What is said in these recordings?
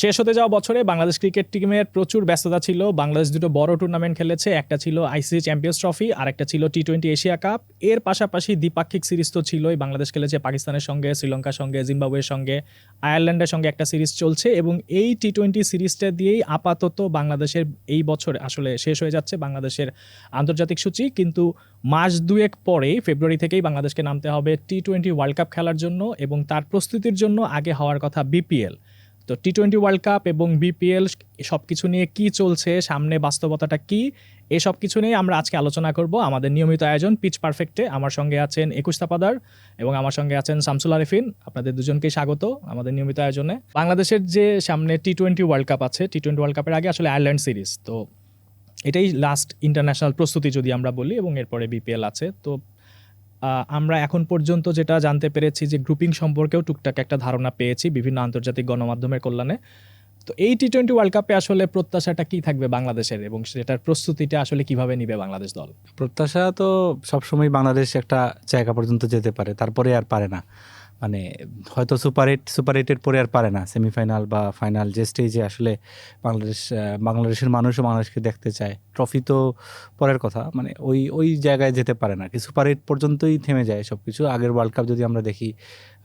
শেষ হতে যাওয়া বছরে বাংলাদেশ ক্রিকেট টিমের প্রচুর ব্যস্ততা ছিল। বাংলাদেশ দুটো বড় টুর্নামেন্ট খেলেছে। একটা ছিল আইসিসি চ্যাম্পিয়ন্স ট্রফি আর একটা ছিল টি টোয়েন্টি এশিয়া কাপ এর পাশাপাশি দ্বিপাক্ষিক সিরিজ তো ছিলই। বাংলাদেশ খেলেছে পাকিস্তানের সঙ্গে, শ্রীলঙ্কার সঙ্গে, জিম্বাবুয়ের সঙ্গে, আয়ারল্যান্ডের সঙ্গে একটা সিরিজ চলছে এবং এই টি টোয়েন্টি সিরিজটা দিয়েই আপাতত বাংলাদেশের এই বছর আসলে শেষ হয়ে যাচ্ছে বাংলাদেশের আন্তর্জাতিক সূচি। কিন্তু মাস দুয়েক পরেই, ফেব্রুয়ারি থেকেই বাংলাদেশকে নামতে হবে টি টোয়েন্টি ওয়ার্ল্ড কাপ খেলার জন্য এবং তার প্রস্তুতির জন্য আগে হওয়ার কথা বিপিএল তো টি টোয়েন্টি ওয়ার্ল্ড কাপ এবং বিপিএল সব কিছু নিয়ে কি চলছে, সামনে বাস্তবতাটা কি, এসব কিছু নিয়ে আমরা আজকে আলোচনা করব। আমাদের নিয়মিত আয়োজন পিচ পারফেক্টে আমার সঙ্গে আছেন একুশ তাপাদার এবং আমার সঙ্গে আছেন শামসুল আরিফিন। আপনাদের দুজনকে স্বাগত আমাদের নিয়মিত আয়োজনে। বাংলাদেশের যে সামনে টি টোয়েন্টি ওয়ার্ল্ড কাপ আছে টি টোয়েন্টি ওয়ার্ল্ড কাপের আগে আসলে আয়ারল্যান্ড সিরিজ তো এটাই লাস্ট ইন্টারন্যাশনাল প্রস্তুতি যদি আমরা বলি এবং এরপরে বিপিএল আছে, তো আমরা এখন পর্যন্ত যেটা জানতে পেরেছি যে গ্রুপিং সম্পর্কেও টুকটাক একটা ধারণা পেয়েছি বিভিন্ন আন্তর্জাতিক গণমাধ্যমের কল্যাণে। তো এই টি টোয়েন্টি ওয়ার্ল্ড কাপে আসলে প্রত্যাশাটা কি থাকবে বাংলাদেশের এবং সেটার প্রস্তুতিটা আসলে কীভাবে নিবে বাংলাদেশ দল? প্রত্যাশা তো সবসময় বাংলাদেশ একটা জায়গা পর্যন্ত যেতে পারে, তারপরে আর পারে না। মানে হয়তো সুপার এইট, সুপার এইটের পরে আর পারে না। সেমিফাইনাল বা ফাইনাল যে স্টেজে আসলে বাংলাদেশ বাংলাদেশের মানুষও বাংলাদেশকে দেখতে চায়। ট্রফি তো পরের কথা। মানে ওই ওই জায়গায় যেতে পারে না। কি সুপার এইট পর্যন্তই থেমে যায় সব কিছু আগের ওয়ার্ল্ড কাপ যদি আমরা দেখি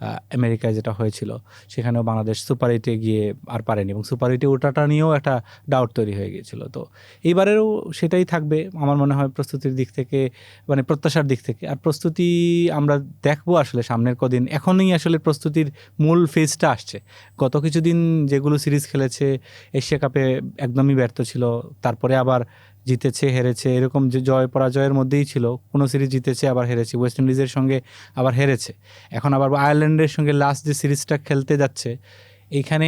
আমেরিকায় যেটা হয়েছিল, সেখানেও বাংলাদেশ সুপার এইটে গিয়ে আর পারেনি এবং সুপার এইটে ওঠাটা নিয়েও একটা ডাউট তৈরি হয়ে গিয়েছিল। তো এইবারেও সেটাই থাকবে আমার মনে হয় প্রস্তুতির দিক থেকে মানে প্রত্যাশার দিক থেকে। আর প্রস্তুতি আমরা দেখব আসলে সামনের কদিন। এখনই আসলে প্রস্তুতির মূল ফেজটা আসছে। গত কিছুদিন যেগুলো সিরিজ খেলেছে, এশিয়া কাপে একদমই ব্যর্থ ছিল, তারপরে আবার জিতেছে, হেরেছে, এরকম যে জয় পরাজয়ের মধ্যেই ছিল, কোনো সিরিজ জিতেছে, আবার হেরেছে। ওয়েস্ট ইন্ডিজের সঙ্গে আবার হেরেছে। এখন আবার আয়ারল্যান্ডের সঙ্গে লাস্ট যে সিরিজটা খেলতে যাচ্ছে এইখানে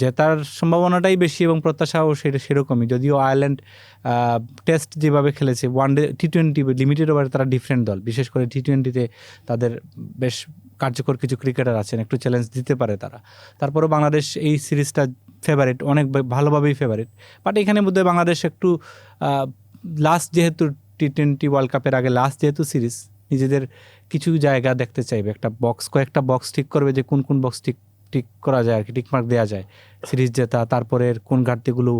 জেতার সম্ভাবনাটাই বেশি এবং প্রত্যাশাও সেটা সেরকমই। যদিও আয়ারল্যান্ড টেস্ট যেভাবে খেলেছে one day T twenty limited ওভারে তারা ডিফারেন্ট দল। বিশেষ করে টি টোয়েন্টিতে তাদের বেশ কার্যকর কিছু ক্রিকেটার আছেন, একটু চ্যালেঞ্জ দিতে পারে তারা। তারপরেও বাংলাদেশ এই সিরিজটা ফেভারিট অনেক ভালোভাবেই ফেভারিট বাট এখানে বোধহয় বাংলাদেশ একটু লাস্ট যেহেতু টি টোয়েন্টি ওয়ার্ল্ড কাপের আগে লাস্ট যেহেতু সিরিজ নিজেদের কিছু জায়গা দেখতে চাইবে। একটা বক্স কয়েকটা বক্স ঠিক করবে যে কোন কোন বক্স ঠিক ঠিক করা যায় আর কি টিকমার্ক দেওয়া যায় সিরিজ জেতা তারপরে কোন ঘাটতিগুলো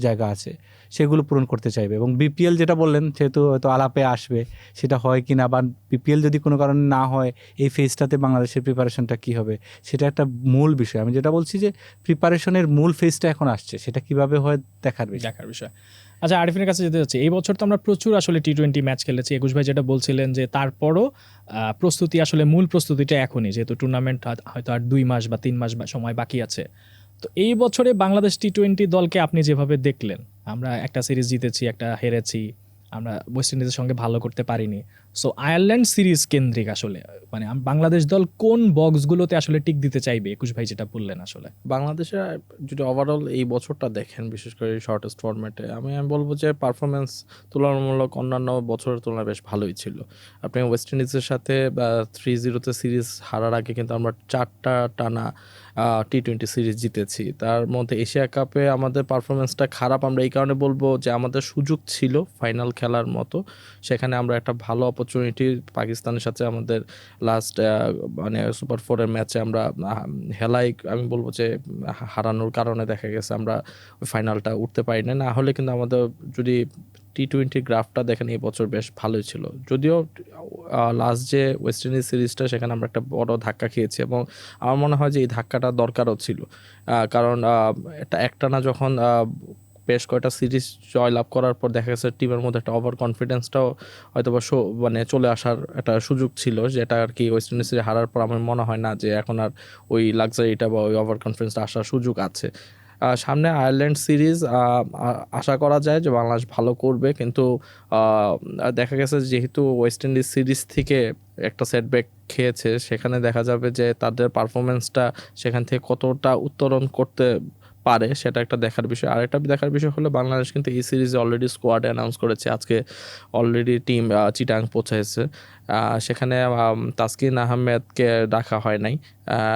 জায়গা আছে, সেগুলো পূরণ করতে চাইবে। এবং বিপিএল যেটা বললেন, সেহেতু হয়তো আলাপে আসবে, সেটা হয় কি না, বা বিপিএল যদি কোনো কারণে না হয়, এই ফেজটাতে বাংলাদেশের প্রিপারেশনটা কী হবে, সেটা একটা মূল বিষয়। আমি যেটা বলছি যে প্রিপারেশনের মূল ফেজটা এখন আসছে, সেটা কীভাবে হয় দেখার বিষয়। দেখার বিষয়। আচ্ছা আরিফিনের কাছে যেতে যাচ্ছে এই বছর তো আমরা প্রচুর আসলে টি টোয়েন্টি ম্যাচ খেলেছি। একুশ ভাই যেটা বলছিলেন যে তারপরও প্রস্তুতি আসলে মূল প্রস্তুতিটা এখনই, যেহেতু টুর্নামেন্ট হয়তো আর দুই মাস বা তিন মাস বা সময় বাকি আছে। তো এই বছরে বাংলাদেশ টি টোয়েন্টি দলকে আপনি যেভাবে দেখলেন, আমরা একটা সিরিজ জিতেছি, একটা হেরেছি, আমরা ওয়েস্ট ইন্ডিজের সঙ্গে ভালো করতে পারিনি। সো আয়ারল্যান্ড সিরিজ কেন্দ্রিক আসলে মানে বাংলাদেশ দল কোন বক্সগুলোতে আসলে টিক দিতে চাইবে? একুশ ভাই যেটা বললেন আসলে। বাংলাদেশে যদি ওভারঅল এই বছরটা দেখেন, বিশেষ করে শর্টেস্ট ফরম্যাটে আমি আমি বলব যে পারফরমেন্স তুলনামূলক অন্যান্য বছরের তুলনায় বেশ ভালোই ছিল। আপনি ওয়েস্ট ইন্ডিজের সাথে থ্রি জিরোতে সিরিজ হারার আগে কিন্তু আমরা চারটা টানা টি টোয়েন্টি সিরিজ জিতেছি। তার মধ্যে এশিয়া কাপে আমাদের পারফরমেন্সটা খারাপ, আমরা এই কারণে বলব যে আমাদের সুযোগ ছিল ফাইনাল খেলার মতো। সেখানে আমরা একটা ভালো অপরচুনিটি পাকিস্তানের সাথে আমাদের লাস্ট মানে সুপার ফোরের ম্যাচে আমরা হেলাই, আমি বলব যে, হারানোর কারণে দেখা গেছে আমরা ফাইনালটা উঠতে পারি না না হলে কিন্তু আমাদের যদি টি টোয়েন্টি গ্রাফটা দেখেন, এই বছর বেশ ভালোই ছিল। যদিও লাস্ট যে ওয়েস্ট ইন্ডিজ সিরিজটা সেখানে আমরা একটা বড় ধাক্কা খেয়েছি এবং আমার মনে হয় যে এই ধাক্কাটা দরকারও ছিল। কারণ একটা, একটানা যখন বেশ কয়টা সিরিজ জয়লাভ করার পর দেখা গেছে টিমের মধ্যে একটা ওভার কনফিডেন্সটাও হয়তো বা শো- মানে চলে আসার একটা সুযোগ ছিল, যেটা আর কি ওয়েস্ট ইন্ডিজ হারার পর আমার মনে হয় না যে এখন আর ওই লাক্সারিটা বা ওই ওভার কনফিডেন্সটা আসার সুযোগ আছে। সামনে আয়ারল্যান্ড সিরিজ আশা করা যায় যে বাংলাদেশ ভালো করবে, কিন্তু দেখা গেছে যেহেতু ওয়েস্ট ইন্ডিজ সিরিজ থেকে একটা সেটব্যাক খেয়েছে, সেখানে দেখা যাবে যে তাদের পারফরমেন্সটা সেখান থেকে কতটা উত্তরণ করতে পারে সেটা একটা দেখার বিষয়। আর একটা দেখার বিষয় হলো বাংলাদেশ কিন্তু এই সিরিজে অলরেডি স্কোয়াড অ্যানাউন্স করেছে। আজকে অলরেডি টিম চিটাং পৌঁছাইছে। আহ, সেখানে তাসকিন আহমেদকে রাখা হয় নাই।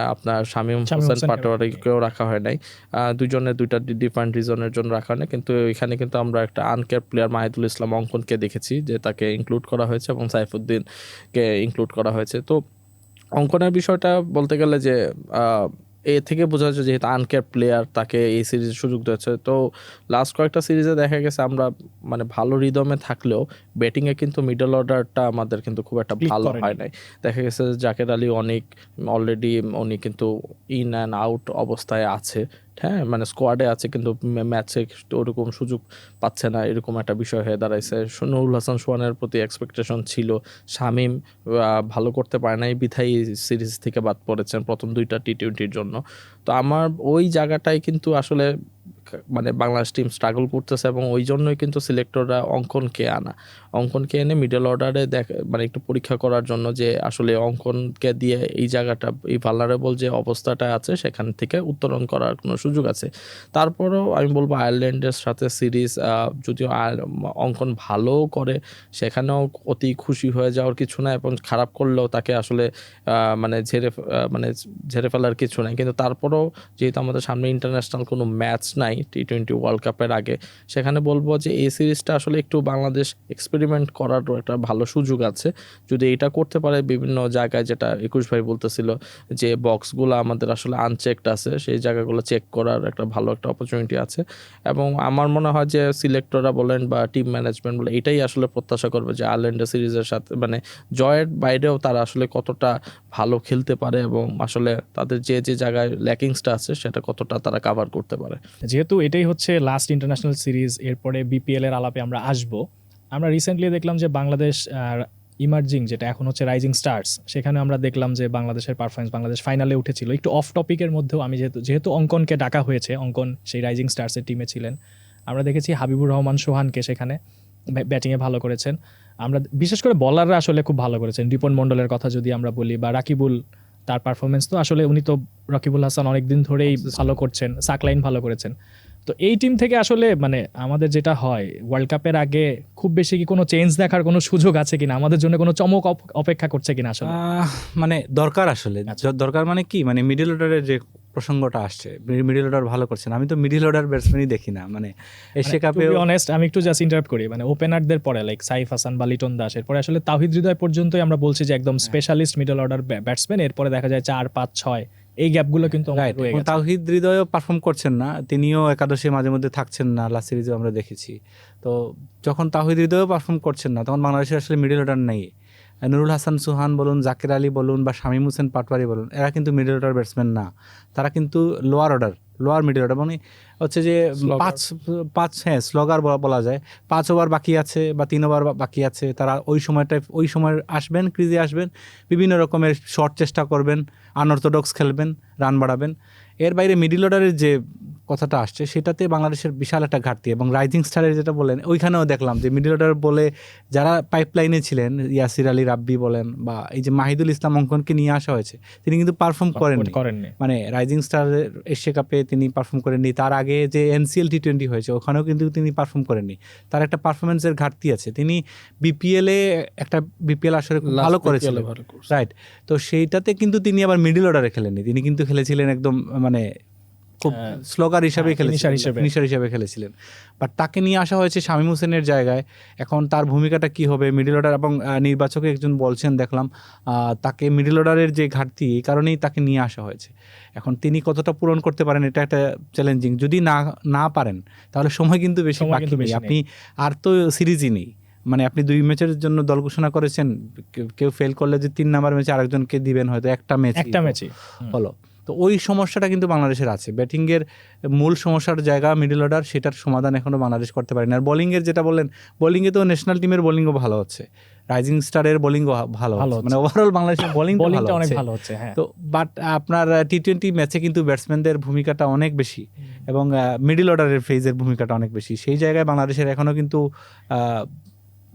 আপনার শামীম হোসেন পাটোয়ারিকেও রাখা হয় নাই। আহ, দুজনের দুইটা ডিফারেন্ট রিজনের জন্য রাখা হয় না কিন্তু এখানে কিন্তু আমরা একটা আনকেয়ার প্লেয়ার মাহিদুল ইসলাম অঙ্কনকে দেখেছি যে তাকে ইনক্লুড করা হয়েছে এবং সাইফুদ্দিনকে ইনক্লুড করা হয়েছে। তো অঙ্কনের বিষয়টা বলতে গেলে যে এ থেকে বোঝা যাচ্ছে যেহেতু আনকেয়ার প্লেয়ার তাকে এই সিরিজে সুযোগ দিয়েছে। তো লাস্ট কয়েকটা সিরিজে দেখা গেছে আমরা মানে ভালো রিদমে থাকলেও ব্যাটিংয়ে কিন্তু মিডল অর্ডারটা আমাদের কিন্তু খুব একটা ভালো হয় নাই। দেখা গেছে জাকের আলী অনেক অলরেডি উনি কিন্তু ইন অ্যান্ড আউট অবস্থায় আছে। হ্যাঁ মানে স্কোয়াডে আছে কিন্তু ম্যাচে ওরকম সুযোগ পাচ্ছে না, এরকম একটা বিষয় হয়ে দাঁড়াইছে। নুরুল হাসান সোহানের প্রতি এক্সপেকটেশন ছিল। শামিম ভালো করতে পারে নাই বিথাই সিরিজ থেকে বাদ পড়েছেন প্রথম দুইটা টি টোয়েন্টির জন্য। তো আমার ওই জায়গাটাই কিন্তু আসলে মানে বাংলাদেশ টিম স্ট্রাগল করতেছে এবং ওই জন্যই কিন্তু সিলেক্টররা অঙ্কনকে আনা। অঙ্কনকে এনে মিডল অর্ডারে দেখ মানে একটু পরীক্ষা করার জন্য যে আসলে অঙ্কনকে দিয়ে এই জায়গাটা, এই ভালনারেবল যে অবস্থাটা আছে সেখান থেকে উত্তরণ করার কোনো সুযোগ আছে। তারপরেও আমি বলব আয়ারল্যান্ডের সাথে সিরিজ যদিও অঙ্কন ভালোও করে, সেখানেও অতি খুশি হয়ে যাওয়ার কিছু না এবং খারাপ করলেও তাকে আসলে মানে ঝেড়ে মানে ঝেড়ে ফেলার কিছু নাই। কিন্তু তারপরেও যেহেতু আমাদের সামনে ইন্টারন্যাশনাল কোনো ম্যাচ নাই টি টোয়েন্টি ওয়ার্ল্ড কাপের আগে। সেখানে বলব যে এই সিরিজটা আসলে একটু বাংলাদেশ এক্সপেরিমেন্ট করারও একটা ভালো সুযোগ আছে। যদি এটা করতে পারে বিভিন্ন জায়গায় যেটা একুশ ভাই বলতেছিল যে বক্সগুলো আমাদের আসলে আনচেকড আছে, সেই জায়গাগুলো চেক করার একটা ভালো একটা অপরচুনিটি আছে। এবং আমার মনে হয় যে সিলেক্টররা বলেন বা টিম ম্যানেজমেন্ট বলে এটাই আসলে প্রত্যাশা করবে যে আয়ারল্যান্ডের সিরিজের সাথে মানে জয়ের বাইরেও তারা আসলে কতটা ভালো খেলতে পারে এবং আসলে তাদের যে যে জায়গায় ল্যাকিংসটা আছে, সেটা কতটা তারা কাভার করতে পারে। যেহেতু এটাই হচ্ছে লাস্ট ইন্টারন্যাশনাল সিরিজ এরপরে বিপিএল এর আলাপে আমরা আসব। আমরা রিসেন্টলি দেখলাম যে বাংলাদেশ ইমার্জিং যেটা এখন হচ্ছে রাইজিং স্টার্স সেখানে আমরা দেখলাম যে বাংলাদেশের পারফরমেন্স বাংলাদেশ ফাইনালে উঠেছিল। একটু অফ টপিকের মধ্যেও আমি যেহেতু যেহেতু অঙ্কনকে ডাকা হয়েছে, অঙ্কন সেই রাইজিং স্টার্সের টিমে ছিলেন। আমরা দেখেছি হাবিবুর রহমান, সোহানকে সেখানে ব্যাটিংয়ে ভালো করেছেন। আমরা, বিশেষ করে বলাররা আসলে খুব ভালো করেছেন। রিপন মণ্ডলের কথা যদি আমরা বলি বা রাকিবুল তার পারফরমেন্স তো আসলে উনি তো রকিবুল হাসান অনেকদিন ধরেই ভালো করছেন সাকলাইন ভালো করেছেন। তো এই টিম থেকে আসলে মানে আমাদের যেটা হয় ওয়ার্ল্ড কাপের আগে খুব বেশি কি কোনো চেঞ্জ দেখার কোনো সুযোগ আছে কিনা? আমাদের জন্য কোনো চমক অপেক্ষা করছে কিনা আসলে? মানে দরকার আসলে। আচ্ছা। দরকার মানে কি? মানে মিডল অর্ডারের যে প্রসঙ্গটা আসছে। মিডল অর্ডার ভালো করছেন। আমি তো মিডল অর্ডার ব্যাটসম্যানই দেখি না মানে এশিয়া কাপে অনেস্ট আমি একটু জাস্ট ইন্টারাপ্ট করি। মানে ওপেনারদের পরে লাইক সাইফ হাসান বা লিটন দাস এরপরে আসলে তাহিদ হৃদয় পর্যন্তই আমরা বলছি যে একদম। স্পেশালিস্ট মিডল অর্ডার ব্যাটসম্যান এরপরে দেখা যায় চার পাঁচ ছয় এই গ্যাপগুলো কিন্তু তাহিদ হৃদয়ও পারফর্ম করছেন না। তিনিও একাদশে মাঝে মধ্যে থাকছেন না লাস্ট সিরিজে আমরা দেখেছি। তো যখন তাহিদ হৃদয়ও পারফর্ম করছেন না তখন বাংলাদেশের আসলে মিডল অর্ডার নেই। নুরুল হাসান সুহান বলুন জাকির আলী বলুন বা শামীম হোসেন পাটওয়ারি বলুন এরা কিন্তু মিডল অর্ডার ব্যাটসম্যান না। তারা কিন্তু lower order lower middle order মানে হচ্ছে যে পাঁচ পাঁচ হ্যাঁ স্লগার বলা যায়। পাঁচ ওভার বাকি আছে বা তিন ওভার বাকি আছে তারা ওই সময়টায় ওই সময় আসবেন ক্রিজে আসবেন বিভিন্ন রকমের শর্ট চেষ্টা করবেন আনঅর্থোডক্স খেলবেন রান বাড়াবেন। এর বাইরে মিডিল অর্ডারের যে কথাটা আসছে সেটাতে বাংলাদেশের বিশাল একটা ঘাটতি এবং রাইজিং স্টারের যেটা বলেন ওইখানেও দেখলাম যে মিডিল অর্ডার বলে যারা পাইপলাইনে ছিলেন ইয়াসির আলী রাব্বি বলেন বা এই যে মাহিদুল ইসলাম অঙ্কনকে নিয়ে আসা হয়েছে তিনি কিন্তু পারফর্ম করেননি। করেননি। মানে রাইজিং স্টার এশিয়া কাপে তিনি পারফর্ম করেননি তার আগে যে এনসিএল টি টোয়েন্টি হয়েছে ওখানেও কিন্তু তিনি পারফর্ম করেননি। তার একটা পারফরমেন্সের ঘাটতি আছে তিনি বিপিএলে একটা বিপিএল আসলে ভালো Last করেছিলেন BPL এ ভালো করছে। রাইট তো সেইটাতে কিন্তু তিনি আবার মিডল অর্ডারে খেলেননি তিনি কিন্তু খেলেছিলেন একদম মানে খুব হ্যাঁ, স্লোগার হিসাবে হ্যাঁ, খেলেছিলেন হিসেবে। ফিনিশার হিসাবে খেলেছিলেন। বাট তাকে নিয়ে আসা হয়েছে শামীম হোসেনের জায়গায়। এখন তার ভূমিকাটা কি হবে? মিডল অর্ডার এবং নির্বাচকে একজন বলছেন দেখলাম তাকে মিডল অর্ডারের যে ঘাটতি এই কারণেই তাকে নিয়ে আসা হয়েছে। এখন তিনি কতটা পূরণ করতে পারেন এটা একটা চ্যালেঞ্জিং যদি না না পারেন তাহলে সময় কিন্তু বেশি বাকি নেই। আপনি আর তো সিরিজই নেই। মানে আপনি দুই ম্যাচের জন্য দল ঘোষণা করেছেন কেউ- কেউ ফেল করলে যে তিন নাম্বার ম্যাচে আরেকজনকে দিবেন হয়তো একটা ম্যাচ একটা ম্যাচে হলো। তো ওই সমস্যাটা কিন্তু বাংলাদেশের আছে। ব্যাটিংয়ের মূল সমস্যার জায়গা মিডল অর্ডার সেটার সমাধান এখনও বাংলাদেশ করতে পারেনি। আর বোলিংয়ের যেটা বললেন বোলিংয়ে তো ন্যাশনাল টিমের বোলিংও ভালো হচ্ছে। রাইজিং স্টারের বোলিংও ভালো ভালো মানে ওভারঅল বাংলাদেশের বোলিং অনেক ভালো হচ্ছে হ্যাঁ। তো বাট আপনার টি টোয়েন্টি ম্যাচে কিন্তু ব্যাটসম্যানদের ভূমিকাটা অনেক বেশি এবং মিডল অর্ডারের ফেজের ভূমিকাটা অনেক বেশি। সেই জায়গায় বাংলাদেশের এখনও কিন্তু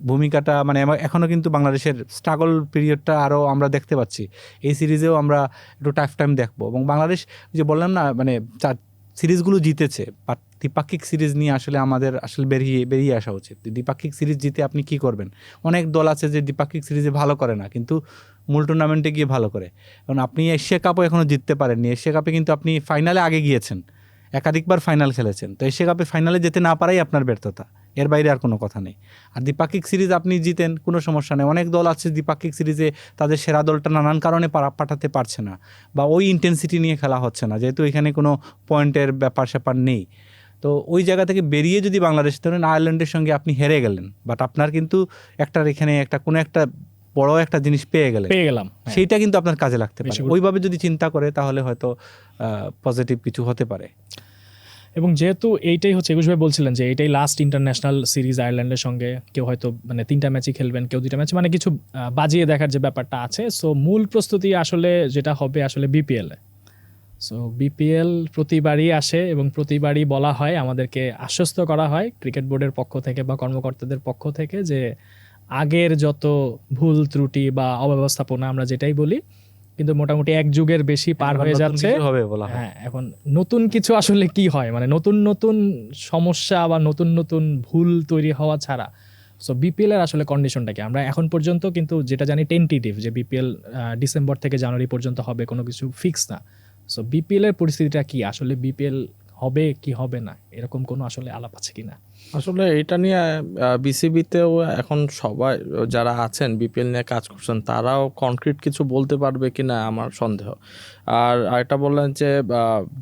ভূমিকাটা মানে এখনও কিন্তু বাংলাদেশের স্ট্রাগল পিরিয়ডটা আরও আমরা দেখতে পাচ্ছি। এই সিরিজেও আমরা একটু টাফ টাইম দেখব। এবং বাংলাদেশ যে বললাম না মানে চার সিরিজগুলো জিতেছে বাট দ্বিপাক্ষিক সিরিজ নিয়ে আসলে আমাদের আসলে বেরিয়ে বেরিয়ে আসা উচিত। দ্বিপাক্ষিক সিরিজ জিতে আপনি কি করবেন? অনেক দল আছে যে দ্বিপাক্ষিক সিরিজে ভালো করে না, কিন্তু মূল টুর্নামেন্টে গিয়ে ভালো করে। কারণ আপনি এশিয়া কাপও এখনও জিততে পারেননি। এশিয়া কাপে কিন্তু আপনি ফাইনালে আগে গিয়েছেন। একাধিকবার ফাইনাল খেলেছেন। তো এশিয়া কাপে ফাইনালে যেতে না পারাই আপনার ব্যর্থতা। এর বাইরে আর কোনো কথা নেই। আর দ্বিপাক্ষিক সিরিজ আপনি জিতেন, কোনো সমস্যা নেই। অনেক দল আছে দ্বিপাক্ষিক সিরিজে তাদের সেরা দলটা নানান কারণে পাঠাতে পারছে না বা ওই ইন্টেন্সিটি নিয়ে খেলা হচ্ছে না। যেহেতু এখানে কোনো পয়েন্টের ব্যাপার স্যাপার নেই। তো ওই জায়গা থেকে বেরিয়ে যদি বাংলাদেশ ধরেন, আয়ারল্যান্ডের সঙ্গে আপনি হেরে গেলেন। বাট আপনার কিন্তু একটা এখানে একটা, কোনো একটা বড় একটা জিনিস পেয়ে গেলেন পেয়ে গেলাম হ্যাঁ। সেইটা কিন্তু আপনার কাজে লাগতে পারে। ওইভাবে যদি চিন্তা করে তাহলে হয়তো পজিটিভ কিছু হতে পারে। এবং যেহেতু এইটাই হচ্ছে একুশ ভাই বলছিলেন যে এইটাই লাস্ট ইন্টারন্যাশনাল সিরিজ আয়ারল্যান্ডের সঙ্গে কেউ হয়তো মানে তিনটা ম্যাচই খেলবেন কেউ দুইটা ম্যাচ মানে কিছু বাজিয়ে দেখার যে ব্যাপারটা আছে। সো মূল প্রস্তুতি আসলে যেটা হবে আসলে বিপিএল সো বিপিএল প্রতিবারই আসে এবং প্রতিবারই বলা হয় আমাদেরকে আশ্বস্ত করা হয় ক্রিকেট বোর্ডের পক্ষ থেকে বা কর্মকর্তাদের পক্ষ থেকে যে আগের যত ভুল ত্রুটি বা অব্যবস্থাপনা আমরা যেটাই বলি কিন্তু মোটামুটি এক যুগের বেশি পার হয়ে যাচ্ছে। হবে বলা হ্যাঁ। এখন নতুন কিছু আসলে কি হয়? মানে নতুন নতুন সমস্যা বা নতুন নতুন ভুল তৈরি হওয়া ছাড়া সো বিপিএল এর আসলে কন্ডিশনটা কি? আমরা এখন পর্যন্ত কিন্তু যেটা জানি টেন্টেটিভ যে বিপিএল ডিসেম্বর থেকে জানুয়ারি পর্যন্ত হবে কোনো কিছু ফিক্স না। সো বিপিএল এর পরিস্থিতিটা কি? আসলে বিপিএল হবে কি হবে না? এরকম কোনো আসলে আলাপ আছে কিনা? আসলে এটা নিয়ে বিসিবিতেও এখন সবাই, যারা আছেন, বিপিএল নিয়ে কাজ করছেন, তারাও কনক্রিট কিছু বলতে পারবে কি না আমার সন্দেহ। আর এটা বললেন যে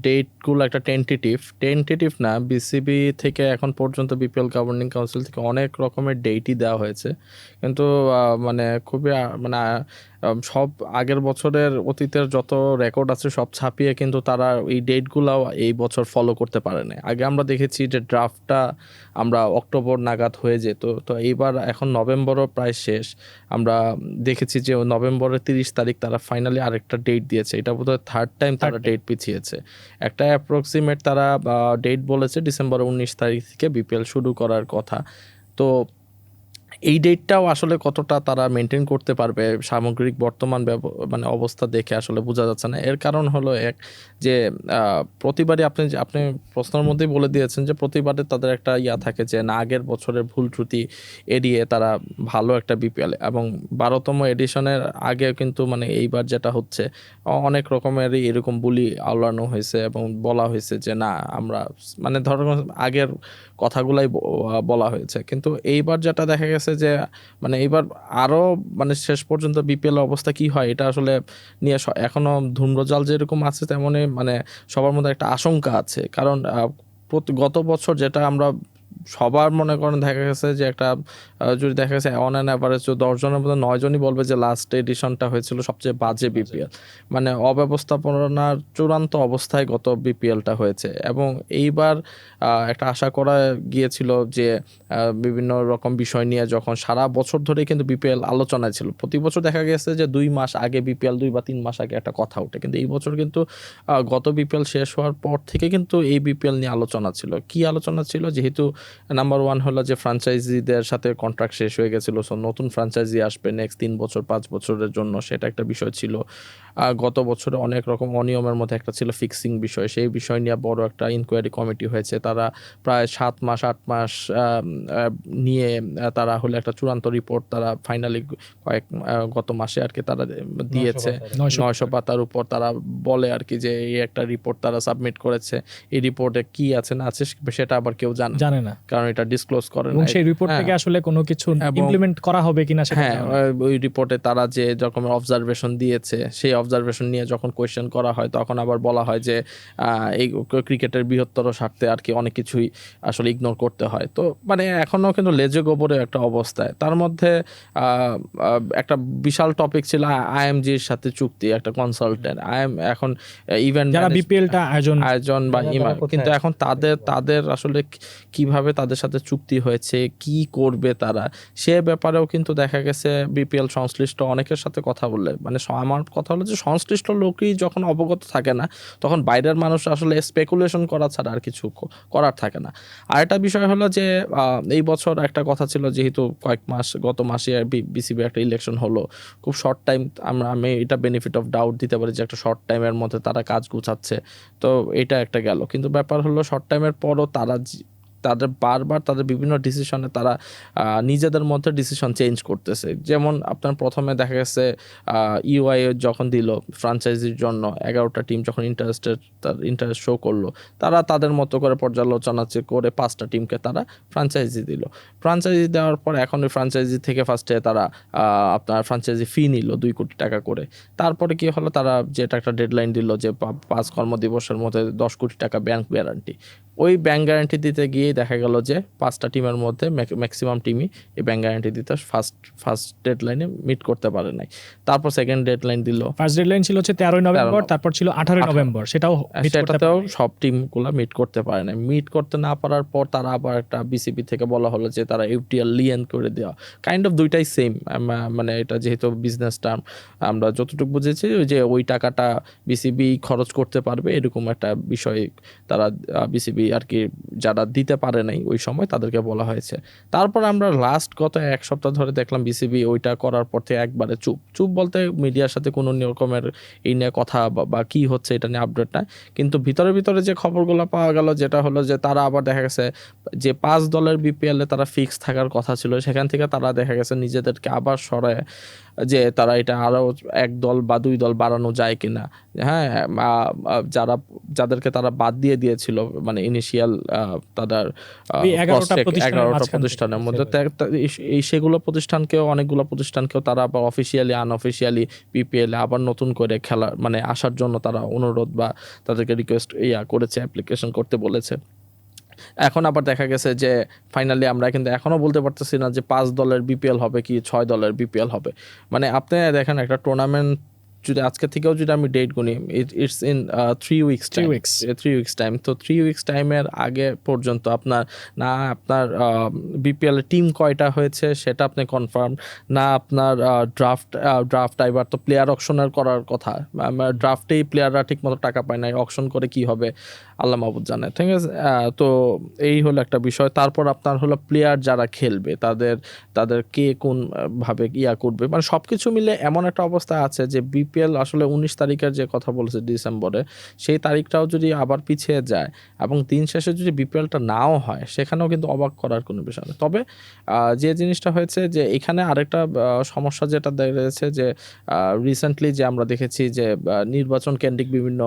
ডেটগুলো একটা টেন্টেটিভ টেন্টেটিভ না, বিসিবি থেকে এখন পর্যন্ত বিপিএল গভর্নিং কাউন্সিল থেকে অনেক রকমের ডেটই দেওয়া হয়েছে। কিন্তু মানে খুবই মানে সব আগের বছরের অতীতের যত রেকর্ড আছে সব ছাপিয়ে কিন্তু তারা এই ডেটগুলাও এই বছর ফলো করতে পারে না আগে আমরা দেখেছি যে ড্রাফটটা আমরা অক্টোবর নাগাদ হয়ে যেত। তো এইবার এখন নভেম্বরও প্রায় শেষ। আমরা দেখেছি যে নভেম্বরের তিরিশ তারিখ তারা ফাইনালি আরেকটা ডেট দিয়েছে। এটা বোধহয় থার্ড টাইম তারা ডেট পিছিয়েছে। একটা অ্যাপ্রক্সিমেট তারা ডেট বলেছে ডিসেম্বর উনিশ তারিখ থেকে বিপিএল শুরু করার কথা। তো এই ডেটটাও আসলে কতটা তারা মেনটেন করতে পারবে সামগ্রিক বর্তমান মানে অবস্থা দেখে আসলে বোঝা যাচ্ছে না। এর কারণ হলো এক, যে প্রতিবারই আপনি আপনি প্রশ্নের মধ্যেই বলে দিয়েছেন যে, প্রতিবারে তাদের একটা ইয়া থাকে যে, না, আগের বছরের ভুল ত্রুটি এড়িয়ে তারা ভালো একটা বিপিএল এবং বারোতম এডিশনের আগে কিন্তু মানে এইবার যেটা হচ্ছে অনেক রকমেরই এরকম বুলি আওলানো হয়েছে এবং বলা হয়েছে যে, না, আমরা মানে ধরো আগের কথাগুলাই বলা হয়েছে। কিন্তু এইবার যেটা দেখা গেছে যে মানে এবার আরও মানে শেষ পর্যন্ত বিপিএল অবস্থা কি হয়, এটা আসলে নিয়ে এখনও এখনও ধূম্রজাল যেরকম আছে তেমনই মানে সবার মধ্যে একটা আশঙ্কা আছে। কারণ গত বছর যেটা আমরা সবার মনে করেন দেখা গেছে যে একটা যদি দেখা গেছে অন অ্যান অ্যাভারেজ দশজনের মধ্যে নয়জনই বলবে যে লাস্ট এডিশনটা হয়েছিল সবচেয়ে বাজে বিপিএল মানে অব্যবস্থাপনার চূড়ান্ত অবস্থায় গত বিপিএলটা হয়েছে। এবং এইবার একটা আশা করা গিয়েছিল যে বিভিন্ন রকম বিষয় নিয়ে যখন সারা বছর ধরে কিন্তু বিপিএল আলোচনায় ছিল। প্রতি বছর দেখা গেছে যে দুই মাস আগে বিপিএল দুই বা তিন মাস আগে একটা কথা ওঠে। কিন্তু এই বছর কিন্তু গত বিপিএল শেষ হওয়ার পর থেকে কিন্তু এই বিপিএল নিয়ে আলোচনা ছিল। কি আলোচনা ছিল? যেহেতু নাম্বার ওয়ান হলো যে ফ্রাঞ্চাইজিদের সাথে কন্ট্রাক্ট শেষ হয়ে গেছিল সো নতুন ফ্রাঞ্চাইজি আসবে নেক্সট তিন বছর পাঁচ বছরের জন্য সেটা একটা বিষয় ছিল। গত বছরে অনেক রকম অনিয়মের মধ্যে একটা ছিল ফিক্সিং বিষয় সেই বিষয় নিয়ে বড় একটা ইনকোয়ারি কমিটি হয়েছে। তারা প্রায় সাত মাস আট মাস নিয়ে তারা হলে একটা চূড়ান্ত রিপোর্ট তারা ফাইনালি কয়েক গত মাসে আর কি তারা দিয়েছে। নয়শো নয়শো পাতার উপর তারা বলে আর কি যে এই একটা রিপোর্ট তারা সাবমিট করেছে। এই রিপোর্টে কি আছে না আছে সেটা আবার কেউ জানে জানে না। কারণ এটা ডিসক্লোজ করে না সেই রিপোর্ট হ্যাঁ। থেকে আসলে কোনো কিছু ইমপ্লিমেন্ট করা হবে কিনা সেটা হ্যাঁ ওই রিপোর্টে তারা যে রকমের অবজারভেশন দিয়েছে সেই অবজারভেশন নিয়ে যখন কোয়েশ্চেন করা হয় তখন আবার বলা হয় যে এই ক্রিকেটের বৃহত্তর স্বার্থে আর কি অনেক কিছুই আসলে ইগনোর করতে হয়। তো মানে এখনও কিন্তু লেজে গোবরে একটা অবস্থায়। তার মধ্যে একটা বিশাল টপিক ছিল আইএমজির সাথে চুক্তি একটা কনসালটেন্ট আইএম এখন ইভেন্ট যারা বিপিএলটা আয়োজন আয়োজন বা কিন্তু এখন তাদের তাদের আসলে কি- কীভাবে তাদের সাথে চুক্তি হয়েছে, কি করবে তারা, সে ব্যাপারেও কিন্তু দেখা গেছে বিপিএল সংশ্লিষ্ট অনেকের সাথে কথা বললে। মানে আমার কথা হলো যে সংশ্লিষ্ট লোকই যখন অবগত থাকে না, তখন বাইরের মানুষ আসলে স্পেকুলেশন করা ছাড়া আর কিছু করার থাকে না। আর একটা বিষয় হলো যে এই বছর একটা কথা ছিল যেহেতু কয়েক মাস, গত মাসে বিসিবি একটা ইলেকশন হলো। খুব শর্ট টাইম আমরা, আমি এটা বেনিফিট অফ ডাউট দিতে পারি যে একটা শর্ট টাইমের মধ্যে তারা কাজ গুছাচ্ছে। তো এটা একটা গেল। কিন্তু ব্যাপার হলো শর্ট টাইমের পরও তারা তাদের বারবার তাদের বিভিন্ন ডিসিশনে তারা নিজেদের মধ্যে ডিসিশন চেঞ্জ করতেছে। যেমন আপনার প্রথমে দেখা গেছে ইউআই যখন দিল ফ্রাঞ্চাইজির জন্য, এগারোটা টিম যখন ইন্টারেস্টেড তার ইন্টারেস্ট শো করল, তারা তাদের মতো করে পর্যালোচনা করে পাঁচটা টিমকে তারা ফ্রাঞ্চাইজি দিল। ফ্রাঞ্চাইজি দেওয়ার পর এখন ওই ফ্রাঞ্চাইজি থেকে ফার্স্টে তারা আপনার ফ্রাঞ্চাইজি ফি নিল দুই কোটি টাকা করে। তারপরে কি হলো? তারা যেটা একটা ডেডলাইন দিল যে পাঁচ কর্মদিবসের মধ্যে দশ কোটি টাকা ব্যাংক গ্যারান্টি ওই ব্যাংক গ্যারান্টি দিতে গিয়ে দেখা গেল যে পাঁচটা টিমের মধ্যে ম্যাক্সিমাম টিমই এই ব্যাংক গ্যারান্টি দিতে ফার্স্ট ফার্স্ট ডেডলাইনে মিট করতে পারে নাই। তারপর সেকেন্ড ডেডলাইন দিল। ফার্স্ট ডেডলাইন ছিল হচ্ছে তেরোই নভেম্বর। তারপর ছিল আঠারোই আঠারো। নভেম্বর সেটাও সেটাতেও সব টিমগুলো মিট করতে পারে না মিট করতে না পারার পর তারা আবার একটা বিসিবি থেকে বলা হলো যে তারা ইউটিএল লিয়েন করে দেওয়া। কাইন্ড অফ দুইটাই সেম মানে এটা যেহেতু বিজনেস টার্ম আমরা যতটুকু বুঝেছি ওই যে ওই টাকাটা বিসিবি খরচ করতে পারবে এরকম একটা বিষয় তারা বিসিবি আর কি যারা দিতে পারে নাই ওই সময় তাদেরকে বলা হয়েছে। তারপর আমরা লাস্ট গত এক সপ্তাহ ধরে দেখলাম বিসিবি ওইটা করার পর থেকে একবারে চুপ। চুপ বলতে মিডিয়ার সাথে কোনো রকমের এই নিয়ে কথা বা- কি হচ্ছে এটা নিয়ে আপডেট নাই। কিন্তু ভিতরে ভিতরে যে খবরগুলো পাওয়া গেল যেটা হলো যে তারা আবার দেখা গেছে যে পাঁচ দলের বিপিএলে তারা ফিক্স থাকার কথা ছিল। সেখান থেকে তারা দেখা গেছে নিজেদেরকে আবার সরায়। যে তারা এটা আরও এক দল বা দুই দল বাড়ানো যায় কিনা। হ্যাঁ যারা যাদেরকে তারা বাদ দিয়ে দিয়েছিল মানে ইনিশিয়াল তাদের আহ, ওই 11টা prospect, প্রতিষ্ঠানের 11টা মাঝখান থেকে। প্রতিষ্ঠানের মধ্যে এই সেগুলো প্রতিষ্ঠানকেও অনেকগুলো প্রতিষ্ঠানকেও তারা আবার অফিসিয়ালি আনঅফিসিয়ালি পিপিএল আবার নতুন করে খেলা মানে আসার জন্য তারা অনুরোধ বা তাদেরকে রিকোয়েস্ট ইয়া করেছে অ্যাপ্লিকেশন করতে বলেছে। এখন আবার দেখা গেছে যে ফাইনালি আমরা কিন্তু এখনও বলতে পারতেছি না যে পাঁচ দলের বিপিএল হবে কি ছয় দলের বিপিএল হবে। মানে আপনি দেখেন একটা টুর্নামেন্ট যদি আজকে থেকেও যদি আমি date Guni it's in three weeks three weeks three weeks time তো থ্রি উইকস টাইমের আগে পর্যন্ত আপনার না আপনার বিপিএল টিম কয়টা হয়েছে সেটা আপনি কনফার্ম না আপনার ড্রাফট ড্রাফট এবার তো প্লেয়ার অকশনের করার কথা। ড্রাফটেই প্লেয়াররা ঠিক মতো টাকা পায় না অকশন করে কি হবে? আল্লাহ মাহবুদ জানে ঠিক আছে? তো এই হলো একটা বিষয়। তারপর আপনার হলো প্লেয়ার যারা খেলবে তাদের তাদের কে কোন আহ, ভাবে ইয়া করবে? মানে সব কিছু মিলে এমন একটা অবস্থা আছে যে বিপিএল আসলে উনিশ তারিখের যে কথা বলেছে ডিসেম্বরে সেই তারিখটাও যদি আবার পিছিয়ে যায় এবং দিন শেষে যদি বিপিএলটা নাও হয় সেখানেও কিন্তু অবাক করার কোনো বিষয় নেই। তবে যে জিনিসটা হয়েছে যে এখানে আরেকটা সমস্যা যেটা যাচ্ছে যে রিসেন্টলি যে আমরা দেখেছি যে নির্বাচন কেন্দ্রিক বিভিন্ন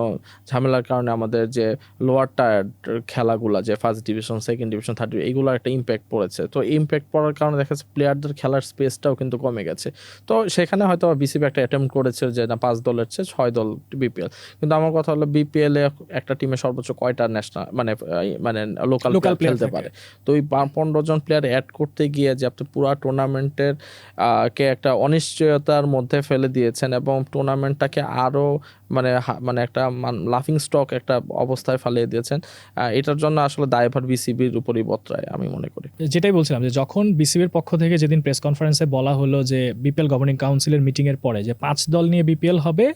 ঝামেলার কারণে আমাদের যে লোয়ার টায়ার খেলাগুলা যে first division second division third division এইগুলোর একটা ইম্প্যাক্ট পড়েছে। তো ইম্প্যাক্ট পড়ার কারণে দেখা যাচ্ছে প্লেয়ারদের খেলার স্পেসটাও কিন্তু কমে গেছে। তো সেখানে হয়তো বিসিবি একটা অ্যাটেম্প করেছে যে না পাঁচ দলের চেয়ে ছয় দল বিপিএল কিন্তু আমার কথা হলো বিপিএল এ একটা টিমে সর্বোচ্চ কয়টা ন্যাশনাল মানে মানে লোকাল player খেলতে পারে? তো ওই পনেরো জন প্লেয়ার অ্যাড করতে গিয়ে যে আপনি পুরো টুর্নামেন্টের কে একটা অনিশ্চয়তার মধ্যে ফেলে দিয়েছেন এবং টুর্নামেন্টটাকে আরও মানে মানে একটা লাফিং স্টক একটা অবস্থায় ফেলিয়ে দিয়েছেন। এটার জন্য আসলে দায়ভার বিসিবির উপরই বত্রায় আমি মনে করি। যেটাই বলছিলাম যে যখন বিসিবির পক্ষ থেকে যেদিন প্রেস কনফারেন্সে বলা হলো যে বিপিএল গভর্নিং কাউন্সিলের মিটিং এর পরে যে পাঁচ দল নিয়ে বিপিএল হবে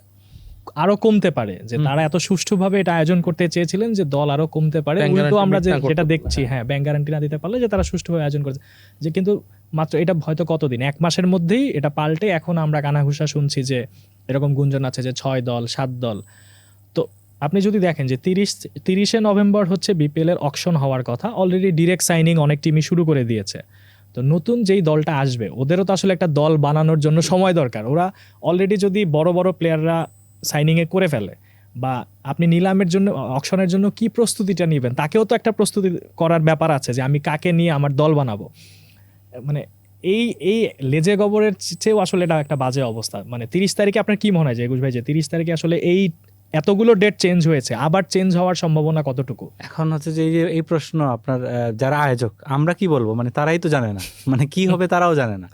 আরও কমতে পারে। যে তারা এত সুষ্ঠুভাবে এটা আয়োজন করতে চেয়েছিলেন যে দল আরও কমতে পারে কিন্তু আমরা যে যেটা দেখছি হ্যাঁ। ব্যাংক গ্যারান্টি না দিতে পারলে যে তারা সুষ্ঠুভাবে আয়োজন করেছে। যে কিন্তু মাত্র এটা হয়তো কতদিন? এক মাসের মধ্যেই এটা পাল্টে এখন আমরা কানাঘুষা শুনছি যে এরকম গুঞ্জন আছে যে ছয় দল, সাত দল। তো আপনি যদি দেখেন যে তিরিশ, তিরিশে নভেম্বর হচ্ছে বিপিএলের অকশন হওয়ার কথা অলরেডি ডিরেক্ট সাইনিং অনেক টিমই শুরু করে দিয়েছে। তো নতুন যেই দলটা আসবে, ওদেরও তো আসলে একটা দল বানানোর জন্য সময় দরকার। ওরা অলরেডি যদি বড় বড় প্লেয়াররা সাইনিংয়ে করে ফেলে, বা আপনি নিলামের জন্য অকশনের জন্য কি প্রস্তুতিটা নেবেন, তাকেও তো একটা প্রস্তুতি করার ব্যাপার আছে যে আমি কাকে নিয়ে আমার দল বানাবো। মানে এই এই লেজে গবরের চেয়েও আসলে এটা একটা বাজে অবস্থা। মানে তিরিশ তারিখে আপনার কি মনে হয় যে একুশ ভাই যে তিরিশ তারিখে আসলে এই এতগুলো ডেট চেঞ্জ হয়েছে আবার চেঞ্জ হওয়ার সম্ভাবনা কতটুকু? এখন হচ্ছে যে এই যে এই প্রশ্ন আপনার যারা আয়োজক আমরা কি বলব? মানে তারাই তো জানে না। মানে কি হবে তারাও জানে না।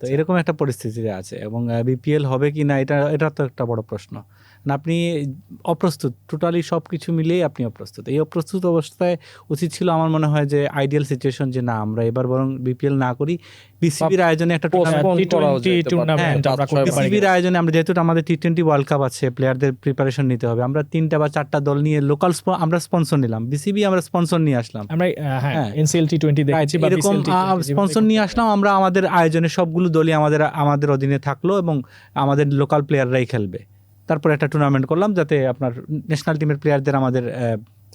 তো এরকম একটা পরিস্থিতিতে আছে এবং বিপিএল হবে কি না এটা এটা তো একটা বড় প্রশ্ন। আপনি অপ্রস্তুত টোটালি সব কিছু মিলিয়েই আপনি অপ্রস্তুত। এই অপ্রস্তুত অবস্থায় উচিত ছিল আমার মনে হয় যে আইডিয়াল সিচুয়েশন যে না আমরা এবার বরং বিপিএল না করি। বিসিবির আয়োজনে একটা। টুর্নামেন্ট হ্যাঁ, আমরা পাঁচ ছয় করতে পারি বিসিবির আয়োজনে আমরা যেহেতু আমাদের টি টোয়েন্টি ওয়ার্ল্ড কাপ আছে প্লেয়ারদের প্রিপারেশন নিতে হবে। আমরা তিনটা বা চারটা দল নিয়ে লোকাল আমরা স্পন্সর নিলাম। বিসিবি আমরা স্পন্সর নিয়ে আসলাম। আমরা। এনসিএল টি টোয়েন্টি দেখেছি এরকম স্পন্সর নিয়ে আসলাম আমরা আমাদের আয়োজনে সবগুলো দলই আমাদের আমাদের অধীনে থাকল এবং আমাদের লোকাল প্লেয়াররাই খেলবে। তারপর একটা টুর্নামেন্ট করলাম যাতে আপনার ন্যাশনাল টিমের প্লেয়ারদের আমাদের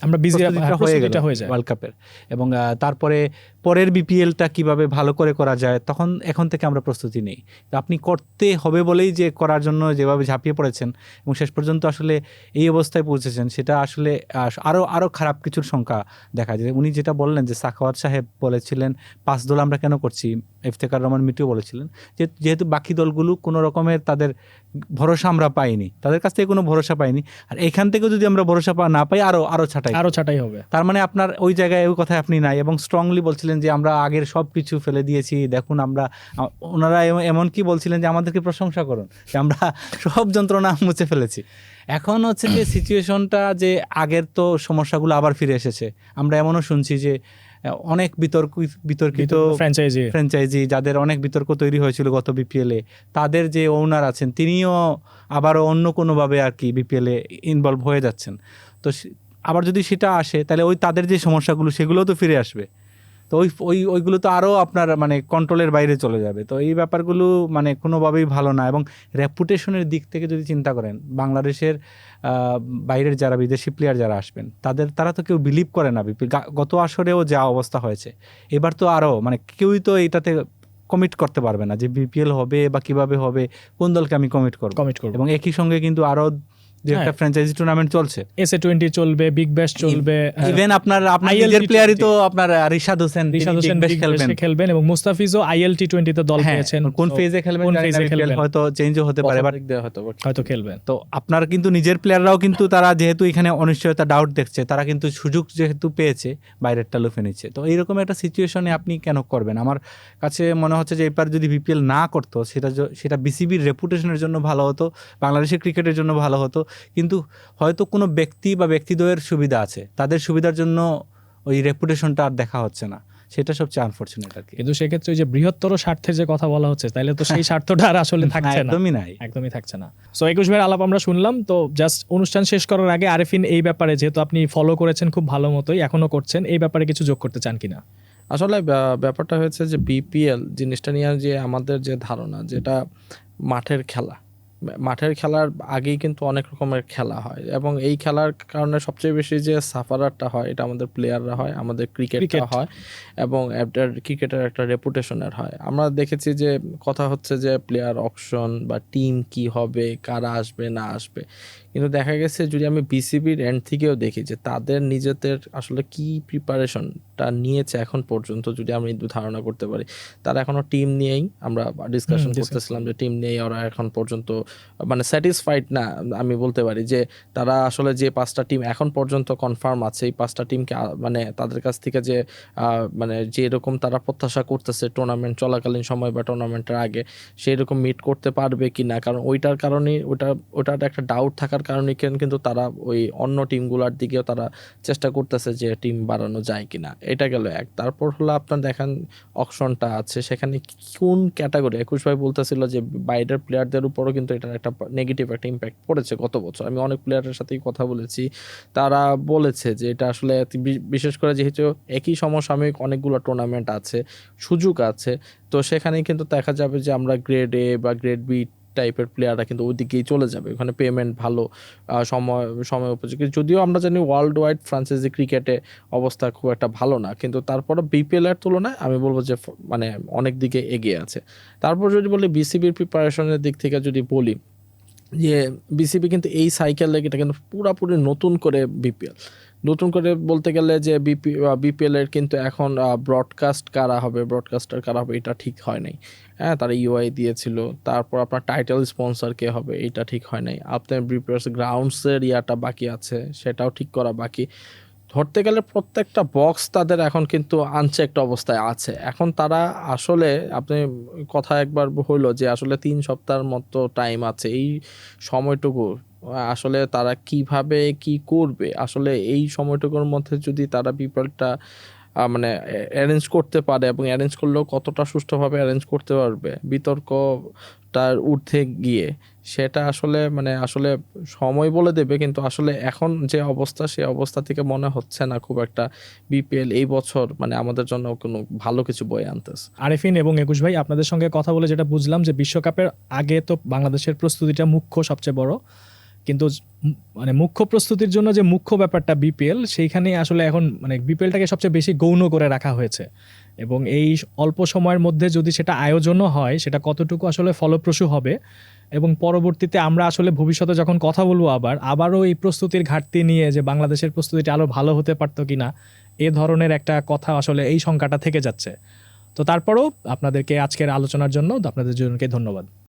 আমরা বিজি হয়ে গেল হয়ে যায়। ওয়ার্ল্ড কাপের এবং তারপরে পরের বিপিএলটা কীভাবে ভালো করে করা যায় তখন এখন থেকে আমরা প্রস্তুতি নেই। আপনি করতে হবে বলেই যে করার জন্য যেভাবে ঝাঁপিয়ে পড়েছেন এবং শেষ পর্যন্ত আসলে এই অবস্থায় পৌঁছেছেন সেটা আসলে আরও আরও আরও খারাপ কিছুর সংখ্যা দেখা যায়। উনি যেটা বললেন যে সাখাওয়াত সাহেব বলেছিলেন পাঁচ দল আমরা কেন করছি? ইফতেকার রহমান মিটিও বলেছিলেন যে যেহেতু বাকি দলগুলো কোনো রকমের তাদের ভরসা আমরা পাইনি তাদের কাছ থেকে কোনো ভরসা পাইনি আর এখান থেকেও যদি আমরা ভরসা না পাই আরও আরও ছাটাই আরও ছাটাই হবে। তার মানে আপনার ওই জায়গায় ওই কথায় আপনি নাই এবং স্ট্রংলি বলছিলেন যে আমরা আগের সব কিছু ফেলে দিয়েছি দেখুন আমরা ওনারা এম- এমন কি বলছিলেন যে আমাদেরকে প্রশংসা করুন যে আমরা সব যন্ত্রণা মুছে ফেলেছি। এখন হচ্ছে যে সিচুয়েশনটা যে আগের তো সমস্যাগুলো আবার ফিরে এসেছে আমরা এমনও শুনছি যে অনেক বিতর্ক বিতর্কিত ফ্র্যাঞ্চাইজি ফ্র্যাঞ্চাইজি যাদের অনেক বিতর্ক তৈরি হয়েছিল গত বিপিএলে তাদের যে ওনার আছেন তিনিও আবারও অন্য কোনোভাবে আর কি বিপিএলে ইনভলভ হয়ে যাচ্ছেন। তো আবার যদি সেটা আসে তাহলে ওই তাদের যে সমস্যাগুলো সেগুলোও তো ফিরে আসবে। তো ওই ওই ওইগুলো তো আরও আপনার মানে কন্ট্রোলের বাইরে চলে যাবে। তো এই ব্যাপারগুলো মানে কোনোভাবেই ভালো না এবং রেপুটেশনের দিক থেকে যদি চিন্তা করেন বাংলাদেশের বাইরের যারা বিদেশি প্লেয়ার যারা আসবেন তাদের তারা তো কেউ বিলিভ করে না। গত আসরেও যা অবস্থা হয়েছে এবার তো আরও মানে কেউই তো এটাতে কমিট করতে পারবে না যে বিপিএল হবে বা কীভাবে হবে কোন দলকে আমি কমিট করব? কমিট করব। এবং একই সঙ্গে কিন্তু আরও যে একটা হ্যাঁ। ফ্র্যাঞ্চাইজি টুর্নামেন্ট চলছে। এস এ টোয়েন্টি চলবে বিগ ব্যাশ চলবে হ্যাঁ, ইভেন আপনার আপনার নিজের প্লেয়ারই তো আপনার রিশাদ হোসেন রিশাদ হোসেন খেলবেন। খেলবেন এবং মুস্তাফিজও আইএল টি টোয়েন্টিতে দল হ্যাঁ, পেয়েছেন। কোন ফেজে খেলবেন কোন BPL খেলবেন? হয়তো চেঞ্জও হতে পারে বাট। হয়তো খেলবেন। তো আপনার কিন্তু নিজের প্লেয়াররাও কিন্তু তারা যেহেতু এখানে অনিশ্চয়তা ডাউট দেখছে তারা কিন্তু সুযোগ যেহেতু পেয়েছে বাইরেরটা লুফে নিচ্ছে। তো এইরকম একটা সিচুয়েশনে আপনি কেন করবেন? আমার কাছে মনে হচ্ছে যে এবার যদি বিপিএল না করতো সেটা সেটা বিসিবির রেপুটেশনের জন্য ভালো হতো বাংলাদেশের ক্রিকেটের জন্য ভালো হতো কিন্তু হয়তো কোনো ব্যক্তি বা ব্যক্তিদ্বয়ের সুবিধা আছে। তাদের সুবিধার জন্য ওই রেপুটেশনটা আর দেখা হচ্ছে না। সেটা সবচেয়ে আনফর্চুনেট আর কি। কিন্তু সেক্ষেত্রে ওই যে বৃহত্তর স্বার্থের যে কথা বলা হচ্ছে তাহলে তো সেই স্বার্থটা আর আসলে থাকছে না একদমই নাই। একদমই থাকছে না। সো একুশ ভাইয়ের আলাপ আমরা শুনলাম। তো জাস্ট অনুষ্ঠান শেষ করার আগে আরেফিন এই ব্যাপারে যেহেতু আপনি ফলো করেছেন খুব ভালো মতোই এখনও করছেন এই ব্যাপারে কিছু যোগ করতে চান কিনা? আসলে ব্যাপারটা হয়েছে যে বিপিএল জিনিসটা নিয়ে যে আমাদের যে ধারণা যেটা মাঠের খেলা মাঠের খেলার আগেই কিন্তু অনেক রকমের খেলা হয় এবং এই খেলার কারণে সবচেয়ে বেশি যে সাফারারটা হয় এটা আমাদের প্লেয়াররা হয় আমাদের ক্রিকেটটা হয় এবং ক্রিকেটের একটা রেপুটেশনের হয়। আমরা দেখেছি যে কথা হচ্ছে যে প্লেয়ার অপশন বা টিম কি হবে কারা আসবে না আসবে কিন্তু দেখা গেছে যদি আমি বিসিবির এন্ড থেকেও দেখি যে তাদের নিজেদের আসলে কি প্রিপারেশনটা নিয়েছে এখন পর্যন্ত যদি আমি একটু ধারণা করতে পারি তারা এখনও টিম নিয়েই আমরা ডিসকাশন করতেছিলাম যে টিম নিয়েই ওরা এখন পর্যন্ত মানে স্যাটিসফাইড না আমি বলতে পারি যে তারা আসলে যে পাঁচটা টিম এখন পর্যন্ত কনফার্ম আছে এই পাঁচটা টিমকে মানে তাদের কাছ থেকে যে মানে যে এরকম তারা প্রত্যাশা করতেছে টুর্নামেন্ট চলাকালীন সময় বা টুর্নামেন্টের আগে সেই রকম মিট করতে পারবে কি না কারণ ওইটার কারণে ওটা ওটার একটা ডাউট থাকার কারণে কেন- কিন্তু তারা ওই অন্য টিমগুলোর দিকেও তারা চেষ্টা করতেছে যে টিম বাড়ানো যায় কিনা। এটা গেল এক। তারপর হলো আপনার দেখেন অপশনটা আছে, সেখানে কোন ক্যাটাগরি একুশ ভাই বলতেছিল যে বাইরের প্লেয়ারদের উপরও কিন্তু এটার একটা নেগেটিভ একটা ইম্প্যাক্ট পড়েছে গত বছর। আমি অনেক প্লেয়ারের সাথেই কথা বলেছি। তারা বলেছে যে এটা আসলে বিশেষ করে যেহেতু একই সমসাময়িক অনেকগুলো টুর্নামেন্ট আছে, সুযোগ আছে, তো সেখানে কিন্তু দেখা যাবে যে আমরা গ্রেড এ বা গ্রেড বি টাইপের প্লেয়াররা কিন্তু ওই দিকেই চলে যাবে। ওখানে পেমেন্ট ভালো সময় সময় উপযোগী। যদিও আমরা জানি ওয়ার্ল্ড ওয়াইড ফ্রান্সাইজি ক্রিকেটে অবস্থা খুব একটা ভালো না। কিন্তু তারপরে বিপিএল এর তুলনায় আমি বলব যে মানে অনেক দিকে এগিয়ে আছে। তারপর যদি বলি বিসিবির প্রিপারেশনের দিক থেকে যদি বলি, যে বিসিবি কিন্তু এই সাইকেলে এটা কিন্তু পুরাপুরি নতুন করে বিপিএল নতুন করে বলতে গেলে যে বিপি বিপিএল এর কিন্তু এখন ব্রডকাস্ট কারা হবে ব্রডকাস্টার কারা হবে, এটা ঠিক হয় নাই। হ্যাঁ তারা ইউআই দিয়েছিল, তারপর আপনার টাইটেল স্পন্সর কে হবে, এটা ঠিক হয় নাই। আপনার বিপিএস গ্রাউন্ডসের ইয়াটা বাকি আছে, সেটাও ঠিক করা বাকি। ধরতে গেলে প্রত্যেকটা বক্স তাদের এখন কিন্তু আনচেকড অবস্থায় আছে। এখন তারা আসলে, আপনি কথা একবার হইল যে আসলে তিন সপ্তাহের মতো টাইম আছে, এই সময়টুকু আসলে তারা কীভাবে কি করবে? আসলে এই সময়টুকুর মধ্যে যদি তারা বিপলটা মানে অ্যারেঞ্জ করতে পারে এবং অ্যারেঞ্জ করলেও কতটা সুষ্ঠুভাবে অ্যারেঞ্জ করতে পারবে বিতর্কটার ঊর্ধ্বে গিয়ে, সেটা আসলে মানে আসলে সময় বলে দেবে, কিন্তু আসলে এখন যে অবস্থা সেই অবস্থা থেকে মনে হচ্ছে না খুব একটা বিপিএল এই বছর মানে আমাদের জন্য কোনো ভালো কিছু বয়ে আনতেছে। আরেফিন এবং একুশ ভাই, আপনাদের সঙ্গে কথা বলে যেটা বুঝলাম যে বিশ্বকাপের আগে তো বাংলাদেশের প্রস্তুতিটা মুখ্য সবচেয়ে বড়। কিন্তু মানে মুখ্য প্রস্তুতির জন্য যে মুখ্য ব্যাপারটা বিপিএল, সেইখানে আসলে এখন মানে বিপিএলটাকে সবচেয়ে বেশি গৌণ করে রাখা হয়েছে। এবং এই অল্প সময়ের মধ্যে যদি সেটা আয়োজনও হয়, সেটা কতটুকু আসলে ফলপ্রসূ হবে? এবং পরবর্তীতে আমরা আসলে ভবিষ্যতে যখন কথা বলব আবার, আবারও এই প্রস্তুতির ঘাটতি নিয়ে যে বাংলাদেশের প্রস্তুতিটা আরও ভালো হতে পারতো কি না এ ধরনের একটা কথা আসলে এই সংখ্যাটা থেকে যাচ্ছে। তো তারপরও আপনাদেরকে আজকের আলোচনার জন্য আপনাদের জনকে ধন্যবাদ।